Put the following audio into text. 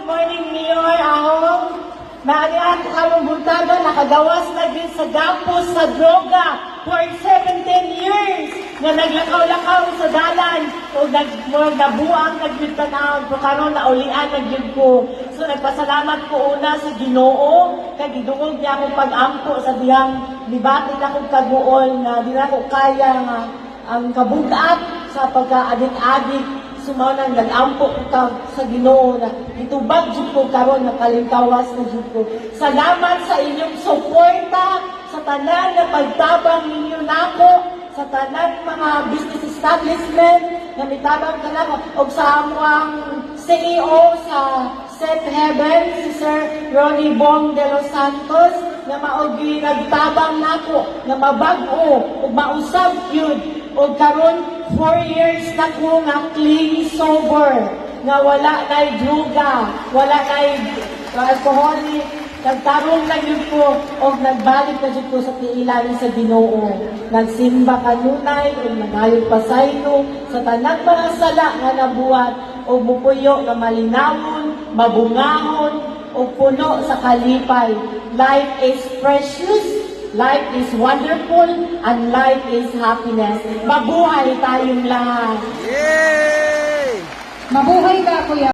good morning, Mayor Ahong. Maarihan karong buntaga, nakagawas na din sa gapos sa droga for 17 years nga naglakaw-lakaw sa dalan o nag mo nabuang nagyutanawon pero karon naulian nagyud ko so nagpasalamat ko una sa Ginoo kay gidungog niya akong pag-ampo sa dihang dibati na akong kaguol nga di na ko kaya nga ang kabugat sa pagka-adik-adik sumaw na nag-ampo ko ka sa Ginoo na itubag jud ko karon na kalingkawas na jud ko. Salamat sa inyong suporta sa tanan na pagtabang ninyo nako sa tanan mga business establishment na mitabang ka na o sa amuang CEO sa Set Heaven, si Sir Ronnie Bong de los Santos, na maogi nagtabang nako, na mabago, o mausab yun, o karon four years na ko nga clean sober, nga wala na druga, wala na alcoholic, nagtarong na yun ko, o nagbalik na yun ko sa tiilanin sa Ginoo. Nagsimba kanunay, o nagayog pasayno, sa tanang mga sala nga nabuhat, o bupuyo na malinawon, mabungahon, o puno sa kalipay. Life is precious, life is wonderful, and life is happiness. Mabuhay tayong lahat. Yay! Mabuhay ka, Kuya